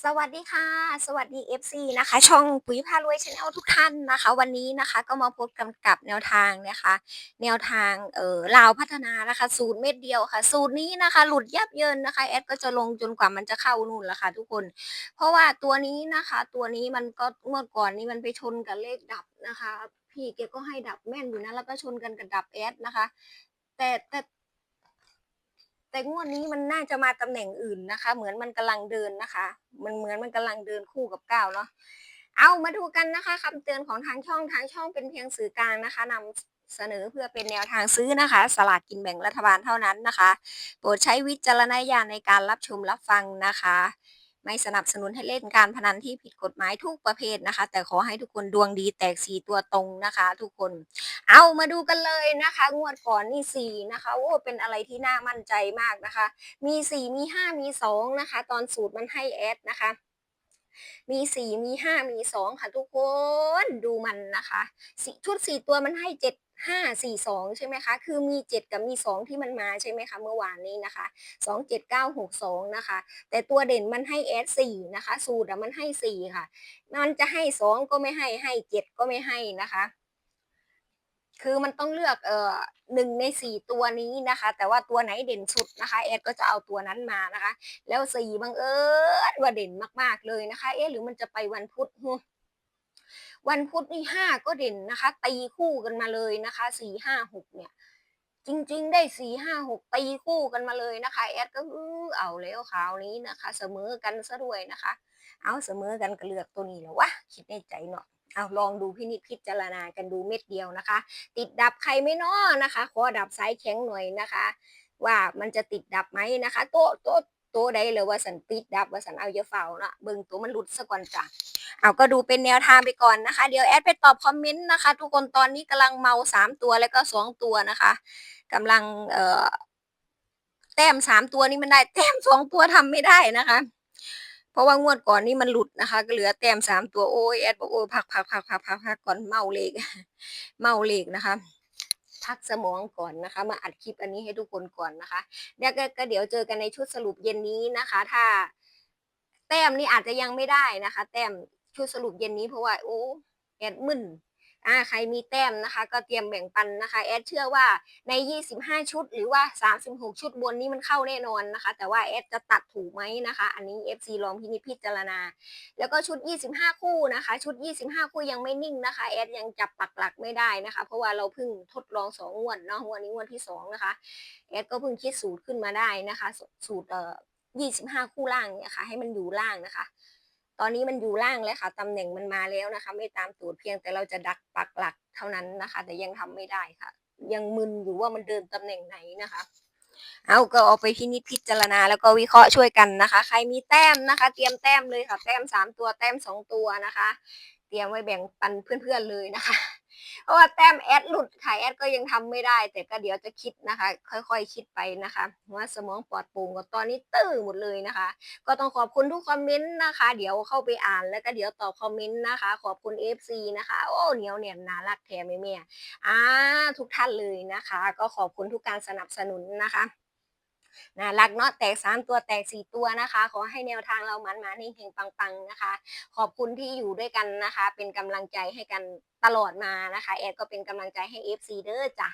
สวัสดีค่ะ สวัสดี FC นะคะ ช่องปุ๋ยพารวยชาแนลทุกท่านนะคะ วันนี้นะคะก็มาพบกันกับแนวทางนะคะ แนวทางเอ่อลาวพัฒนานะคะสูตรเม็ดเดียวค่ะ สูตรนี้นะคะ หลุดยับเยินนะคะแอดก็จะลงจนกว่ามันจะเข้านู่นละค่ะ ทุกคน เพราะว่าตัวนี้นะคะ ตัวนี้มันก็งวดก่อนนี้มันไปชนกับเลขดับนะคะ พี่แกก็ให้ดับแม่นอยู่นะแล้วก็ชนกันกับดับแอดนะคะ แต่แต่ แต่งวดนี้มันน่าจะมาตำแหน่งอื่นนะคะ เหมือนมันกำลังเดินนะคะ มันเหมือนมันกำลังเดินคู่กับก้าวเนาะเอามาดูกันนะคะคำเตือนของทางช่องทางช่องเป็นเพียงสื่อกลางนะคะนำเสนอเพื่อเป็นแนวทางซื้อนะคะ สลากกินแบ่งรัฐบาลเท่านั้นนะคะ โปรดใช้วิจารณญาณในการรับชมรับฟังนะคะ ไม่สนับสนุนให้เล่นการพนันที่ผิดกฎหมายทุกประเภทนะคะ แต่ขอให้ทุกคนดวงดีแตกสีตัวตรงนะคะ ทุกคนเอามาดูกันเลยนะคะ งวดก่อนนี่สี่นะคะโอ้เป็นอะไรที่น่ามั่นใจมากนะคะ มีสี่มีห้ามีสองนะคะ ตอนสูตรมันให้แอดนะคะมีสี่มีห้ามีสองค่ะทุกคนดูมันนะคะสี่ชุดสี่ตัวมันให้เจ็ด ห้าสี่สองใช่ไหมคะ คือมีเจ็ดกับมีสองที่มันมาใช่ไหมคะ เมื่อวานนี้นะคะสองเจ็ดเก้าหกสองนะคะ แต่ตัวเด่นมันให้แอดสี่นะคะ สูตรมันให้สี่ค่ะ มันจะให้สองก็ไม่ให้ ให้เจ็ดก็ไม่ให้นะคะ คือมันต้องเลือกเอ่อหนึ่งในสี่ตัวนี้นะคะ แต่ว่าตัวไหนเด่นสุดนะคะแอดก็จะเอาตัวนั้นมานะคะ แล้วสี่บังเอิญว่าเด่นมากๆเลยนะคะ เอ๊ะหรือมันจะไปวันพุธ วันพุธนี่ห้าก็เด่นนะคะ ตีคู่กันมาเลยนะคะสี่ห้าหกเนี่ย จริงๆ ได้สี่ห้าหกตีคู่กันมาเลยนะคะ แอดก็เออเอาแล้วคราวนี้นะคะ เสมอกันซะด้วยนะคะ เอาเสมอกันก็เลือกตัวนี้แล้ววะคิดในใจเนาะเอาลองดูพินิจพิจารณากันดูเม็ดเดียวนะคะ ติดดับใครไม่น้อนะคะ ขอดับสายแข็งหน่อยนะคะ ว่ามันจะติดดับไหมนะคะ โต๊ะโต๊ะ ต๊ะใดเลยว่าสันติดดับว่าสันเอาเยอะเฝ้าเนาะเบิ่งตัวมันหลุดซะก่อนจ้ะเอาก็ดูเป็นแนวทางไปก่อนนะคะ เดี๋ยวแอดไปตอบคอมเมนต์นะคะ ทุกคนตอนนี้กำลังเมาสามตัวแล้วก็สองตัวนะคะกำลังเอ่อแต้มสามตัวนี้มันได้ แต้มสองตัวทำไม่ได้นะคะเพราะว่างวดก่อนนี่มันหลุดนะคะ ก็เหลือแต้มสามตัวโอ้ยแอดบอกโอ้ยพักพักพักพักพักพักก่อนเมาเลขเมาเลขนะคะ พักสมองก่อนนะคะ มาอัดคลิปอันนี้ให้ทุกคนก่อนนะคะเดี๋ยวก็ก็เดี๋ยวเจอกันในชุดสรุปเย็นนี้นะคะ ถ้า แต้มนี่อาจจะยังไม่ได้นะคะ แต้มชุดสรุปเย็นนี้เพราะว่าโอ้แอดมึน อ่าใครมีแต้มนะคะก็เตรียมแบ่งปันนะคะแอดเชื่อว่าใน 25 ชุด หรือว่า 36 ชุดบนนี้มันเข้าแน่นอนนะคะ แต่ว่าแอดจะตัดถูกไหมนะคะ อันนี้ FC ลองพินิจพิจารณา แล้วก็ชุด 25 คู่นะคะ ชุด 25 คู่ยังไม่นิ่งนะคะแอดยังจับปักหลักไม่ได้นะคะ เพราะว่าเราเพิ่งทดลอง2งวดเนาะวดนี้งวดที่ 2 นะคะแอดก็เพิ่งคิดสูตรขึ้นมาได้นะคะ สูตรเอ่อ25 คู่ล่างเนี่ยค่ะให้มันอยู่ล่างนะคะ ตอนนี้มันอยู่ล่างแล้วค่ะตำแหน่งมันมาแล้วนะคะ ไม่ตามตูดเพียงแต่เราจะดักปักหลักเท่านั้นนะคะ แต่ยังทำไม่ได้ค่ะ ยังมึนอยู่ว่ามันเดินตำแหน่งไหนนะคะ เอาก็เอาไปพินิจพิจารณาแล้วก็วิเคราะห์ช่วยกันนะคะ ใครมีแต้มนะคะ เตรียมแต้มเลยค่ะ แต้มสามตัวแต้มสองตัวนะคะ เตรียมไว้แบ่งปันเพื่อนๆเลยนะคะ เพราะว่าแต้มแอดหลุดค่ะแอดก็ยังทำไม่ได้ แต่ก็เดี๋ยวจะคิดนะคะ ค่อยๆคิดไปนะคะว่าสมองปลอดโปร่งก็ตอนนี้ตื้อหมดเลยนะคะ ก็ต้องขอบคุณทุกคอมเมนต์นะคะ เดี๋ยวเข้าไปอ่านแล้วก็เดี๋ยวตอบคอมเมนต์นะคะ ขอบคุณ FC นะคะ โอ้เหนียวเนี่ยน่ารักแท้แม่แม่อ่าทุกท่านเลยนะคะ ก็ขอบคุณทุกการสนับสนุนนะคะ น่ารักเนาะแตกสามตัวแตกสี่ตัวนะคะ ขอให้แนวทางเรามันมาเฮงๆปังๆนะคะ ขอบคุณที่อยู่ด้วยกันนะคะ เป็นกำลังใจให้กันตลอดมานะคะแอดก็เป็นกำลังใจให้ FC เด้อจ้ะ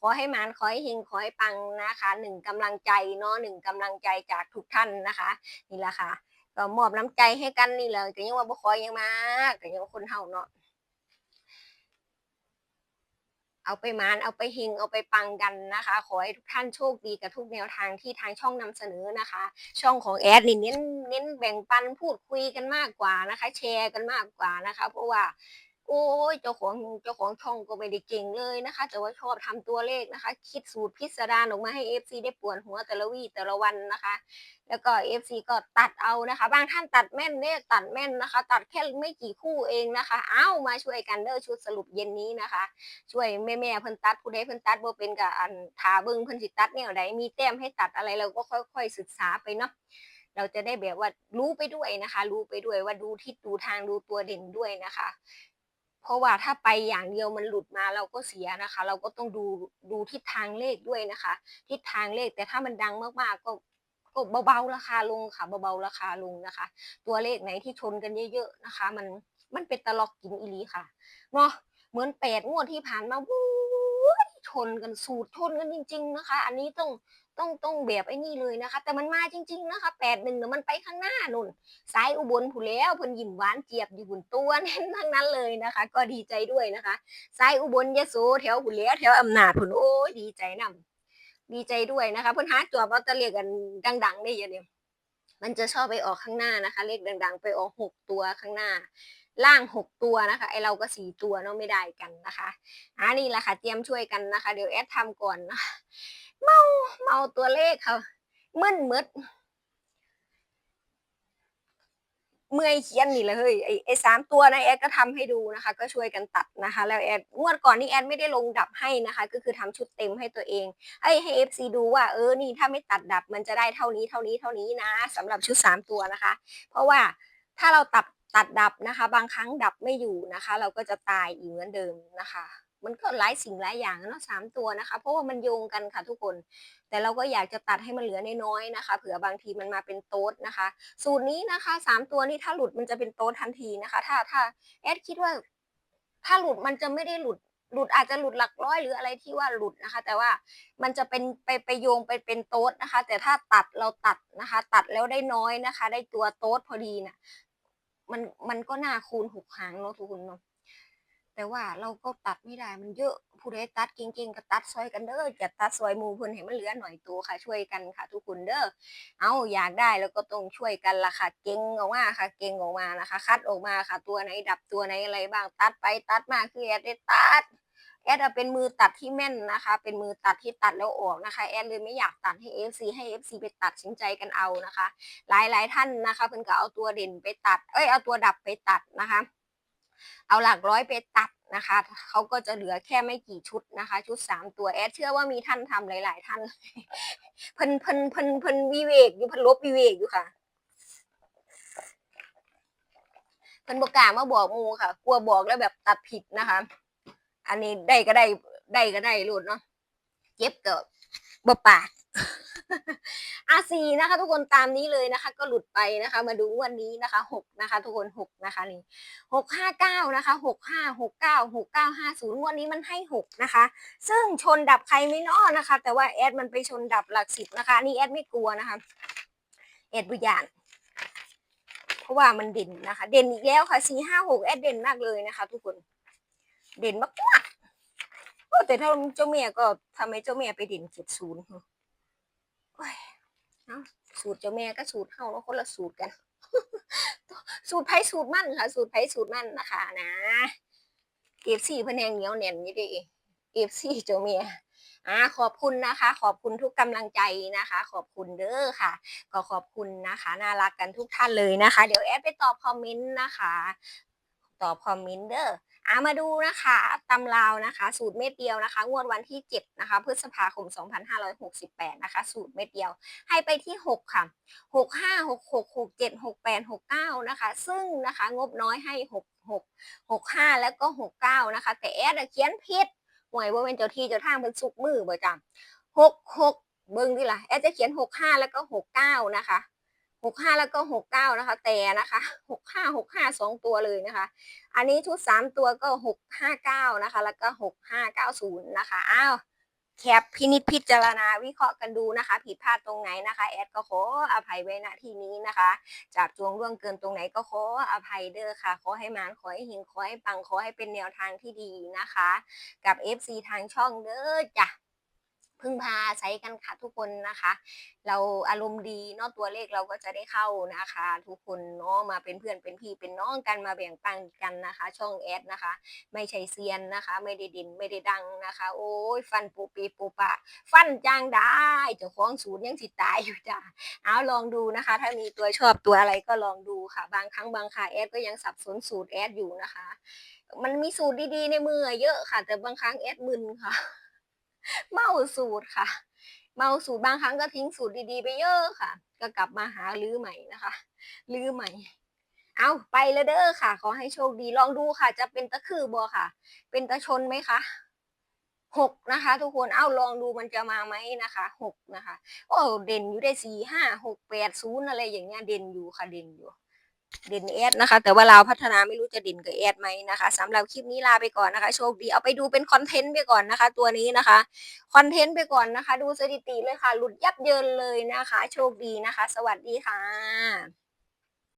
ขอให้มันขอให้เฮงขอให้ปังนะคะหนึ่งกำลังใจเนาะหนึ่งกำลังใจจากทุกท่านนะคะนี่แหละค่ะก็มอบน้ำใจให้กันนี่เลยก็ยังว่าบ่คอยยังมากก็ยังว่าคนเฮาเนาะ เอาไปมานเอาไปเฮงเอาไปปังกันนะคะ ขอให้ทุกท่านโชคดีกับทุกแนวทางที่ทางช่องนำเสนอนะคะ ช่องของแอดนี่เน้นเน้นแบ่งปันพูดคุยกันมากกว่านะคะ แชร์กันมากกว่านะคะ เพราะว่า โอ้ยเจ้าของเจ้าของช่องก็ไม่ได้เก่งเลยนะคะ แต่ว่าชอบทำตัวเลขนะคะ คิดสูตรพิสดารออกมาให้ FC ได้ปวดหัวแต่ละวี่แต่ละวันนะคะ แล้วก็ FC ก็ตัดเอานะคะ บางท่านตัดแม่นเนี่ยตัดแม่นนะคะ ตัดแค่ไม่กี่คู่เองนะคะ เอามาช่วยกันเด้อชุดสรุปเย็นนี้นะคะ ช่วยแม่แม่เพิ่นตัดผู้ใดเพิ่นตัดบ่เป็นกับอันทาเบิ่งเพิ่นสิตัดแนวใดมีแต้มให้ตัดอะไรเราก็ค่อย ๆ ศึกษาไปเนาะเราจะได้แบบว่ารู้ไปด้วยนะคะ รู้ไปด้วยว่าดูทิศดูทางดูตัวเด่นด้วยนะคะ เพราะว่าถ้าไปอย่างเดียวมันหลุดมาเราก็เสียนะคะ เราก็ต้องดูดูทิศทางเลขด้วยนะคะ ทิศทางเลขแต่ถ้ามันดังมากๆก็ก็เบาๆราคาลงค่ะเบาๆราคาลงนะคะ ตัวเลขไหนที่ชนกันเยอะๆนะคะ มันมันเป็นตลอกกินอีลีค่ะเนาะเหมือนแปดงวดที่ผ่านมาวู้ชนกันสูตรชนกันจริง ๆ นะคะ อันนี้ต้อง ต้องต้องแบบไอ้นี่เลยนะคะ แต่มันมาจริง ๆ นะคะแปดหนึ่งเนี่ยมันไปข้างหน้านุ่นสายอุบลผู้แล้วเพิ่นยิ้มหวานเจี๊ยบอยู่บนตัวเน้นทั้งนั้นเลยนะคะ ก็ดีใจด้วยนะคะสายอุบลยะโสแถวผู้แล้วแถวอำนาจผู้โอ้ดีใจนํดีใจด้วยนะคะ เพิ่นหาจวบเอาตะเรียกกันดังๆได้ยังเนี่ยมันจะชอบไปออกข้างหน้านะคะ เลขดัง ๆ ไปออกหกตัวข้างหน้าล่างหกตัวนะคะไอเราก็สี่ตัวเนาะไม่ได้กันนะคะอ่านี่แหละค่ะเตรียมช่วยกันนะคะ เดี๋ยวแอดทำก่อนนะ เมาเมาตัวเลขค่ะมึนมึดเมื่อยเขียนนี่เลยเฮ้ยไอไอสามตัวนะแอดก็ทำให้ดูนะคะ ก็ช่วยกันตัดนะคะ แล้วแอดงวดก่อนนี่แอดไม่ได้ลงดับให้นะคะ ก็คือทำชุดเต็มให้ตัวเองให้ให้เอฟซีดูว่าเออนี่ถ้าไม่ตัดดับมันจะได้เท่านี้เท่านี้เท่านี้นะสำหรับชุดสามตัวนะคะ เพราะว่าถ้าเราตัดตัดดับนะคะ บางครั้งดับไม่อยู่นะคะ เราก็จะตายอีกเหมือนเดิมนะคะ มันก็หลายสิ่งหลายอย่างเนาะสามตัวนะคะ เพราะว่ามันโยงกันค่ะทุกคน แต่เราก็อยากจะตัดให้มันเหลือน้อยๆนะคะ เผื่อบางทีมันมาเป็นโต๊ดนะคะ สูตรนี้นะคะสามตัวนี้ถ้าหลุดมันจะเป็นโต๊ดทันทีนะคะ ถ้าถ้าแอดคิดว่า ถ้าหลุดมันจะไม่ได้หลุดหลุดอาจจะหลุดหลักร้อยหรืออะไรที่ว่าหลุดนะคะ แต่ว่ามันจะเป็นไปไปโยงไปเป็นโต๊ดนะคะ แต่ถ้าตัดเราตัดนะคะ ตัดแล้วได้น้อยนะคะ ได้ตัวโต๊ดพอดีนะ่ะมันมันก็น่าคูณหกหางเนาะทุกคนเนาะ แต่ว่าเราก็ตัดไม่ได้มันเยอะผู้ใดตัดเก่งๆก็ตัดซอยกันเด้อจะตัดซอยมูเพิ่นให้มันเหลือหน่อยตัวค่ะ ช่วยกันค่ะ ทุกคนเด้อเอาอยากได้แล้วก็ต้องช่วยกันละค่ะ เก่งออกมาค่ะ เก่งออกมานะคะ คัดออกมาค่ะ ตัวไหนดับตัวไหนอะไรบ้าง ตัดไปตัดมาคือแอดได้ตัดแอดเป็นมือตัดที่แม่นนะคะ เป็นมือตัดที่ตัดแล้วออกนะคะ แอดเลยไม่อยากตัดให้ FC ให้ FC ไปตัดสินใจกันเอานะคะ หลายหลายท่านนะคะเพิ่นก็เอาตัวเด่นไปตัด เอ้ยเอาตัวดับไปตัดนะคะ เอาหลักร้อยไปตัดนะคะเขาก็จะเหลือแค่ไม่กี่ชุดนะคะ ชุดสามตัวแอดเชื่อว่ามีท่านทำหลาย ๆ ท่าน เพิ่นเพิ่นเพิ่นเพิ่นวิเวกอยู่เพิ่นลบวิเวกอยู่ค่ะเพิ่นบอกกล้ามาบอกมูค่ะ กลัวบอกแล้วแบบตัดผิดนะคะ อันนี้ได้ก็ได้ได้ก็ได้รุดเนาะเจ็บก็บ บปากอาซีนะคะทุกคนตามนี้เลยนะคะ ก็หลุดไปนะคะ มาดูวันนี้นะคะหกนะคะ ทุกคนหกนะคะนี่หกห้าเก้านะคะหกห้าหกเก้าหกเก้าห้าศูนย์วันนี้มันให้หกนะคะ ซึ่งชนดับใครไม่นอนะคะ แต่ว่าแอดมันไปชนดับหลักสิบนะคะนี่แอดไม่กลัวนะคะแอดบุญานเพราะว่ามันเด่นนะคะ เด่นอีกแล้วค่ะสี่ห้าหกแอดเด่นมากเลยนะคะ ทุกคน เด่นมาก แต่ถ้าเจ้าเมียก็ทำไมเจ้าเมียไปเด่นเจ็ดศูนย์สูตรเจ้าแม่ก็สูตรเฮาแล้วคนละสูตรกัน สูตรไผ่สูตรมั่นค่ะ สูตรไผ่สูตรมั่นนะคะนะเอฟซีพนแหงเหนียวแน่นนี่ดิเอฟซีเจ้าแม่อ่าขอบคุณนะคะ ขอบคุณทุกกำลังใจนะคะ ขอบคุณเด้อค่ะ ก็ขอบคุณนะคะ น่ารักกันทุกท่านเลยนะคะ เดี๋ยวแอดไปตอบคอมเมนต์นะคะ ตอบคอมเมนต์เด้อ อามาดูนะคะตำราวนะคะ สูตรเม็ดเดียวนะคะ งวดวันที่7นะคะพฤษภาคม 2568 นะคะ สูตรเม็ดเดียว ให้ไปที่ 6 ค่ะ 6 5 6 6 6 7 6 8 6 9 นะคะ ซึ่งนะคะงบน้อยให้ 6 6 6 5 แล้วก็ 6 9 นะคะ แต่แอดเขียนผิดหวยว่าเป็นเจ้าที่เจ้าทางเป็นสุกมือบ่จัง6 6 เบิ้งดิล่ะแอดจะเขียน 6 5 แล้วก็ 6 9 นะคะ หกห้าแล้วก็หกเก้านะคะ แต่นะคะหกห้าหกห้าสองตัวเลยนะคะ อันนี้ชุดสามตัวก็หกห้าเก้านะคะ แล้วก็หกห้าเก้าศูนย์นะคะอ้าวแคปพินิจพิจารณาวิเคราะห์กันดูนะคะ ผิดพลาดตรงไหนนะคะ แอดก็ขออภัยไว้ณที่นี้นะคะ จากจวงร่วงเกินตรงไหนก็ขออภัยเด้อค่ะ ขอให้มานขอให้หิงขอให้ปังขอให้เป็นแนวทางที่ดีนะคะ กับ FC ทางช่องเด้อจ้ะ พึ่งพาใช้กันค่ะทุกคนนะคะ เราอารมณ์ดีเนาะตัวเลขเราก็จะได้เข้านะคะ ทุกคนเนาะมาเป็นเพื่อนเป็นพี่เป็นน้องกันมาแบ่งปันกันนะคะ ช่องแอดนะคะ ไม่ใช่เซียนนะคะ ไม่ได้ดินไม่ได้ดังนะคะ โอ้ยฟันปูปีปูปะ ฟันจางได้เจ้าของศูนย์ยังสิตายอยู่จ้าเอาลองดูนะคะ ถ้ามีตัวชอบตัวอะไรก็ลองดูค่ะ บางครั้งบางคราแอดก็ยังสับสนสูตรแอดอยู่นะคะ มันมีสูตรดีๆในมือเยอะค่ะ แต่บางครั้งแอดมึนค่ะ เมาสูตรค่ะ เมาสูตรบางครั้งก็ทิ้งสูตรดีๆ ไปเยอะค่ะ ก็กลับมาหาลื้อใหม่นะคะ ลื้อใหม่ เอาไปแล้วเด้อค่ะ ขอให้โชคดีลองดูค่ะ จะเป็นตะคือบอค่ะ เป็นตะชนไหมคะหกนะคะ ทุกคนเอ้าลองดูมันจะมาไหมนะคะหกนะคะ โอ้เด่นอยู่ได้สี่ห้าหกแปดศูนย์อะไรอย่างเงี้ยเด่นอยู่ค่ะเด่นอยู่ เด่นแอดนะคะ แต่ว่าเราพัฒนาไม่รู้จะเด่นกับแอดไหมนะคะสำหรับคลิปนี้ลาไปก่อนนะคะ โชคดีเอาไปดูเป็นคอนเทนต์ไปก่อนนะคะ ตัวนี้นะคะคอนเทนต์ไปก่อนนะคะ ดูสถิติเลยค่ะ หลุดยับเยินเลยนะคะ โชคดีนะคะ สวัสดีค่ะ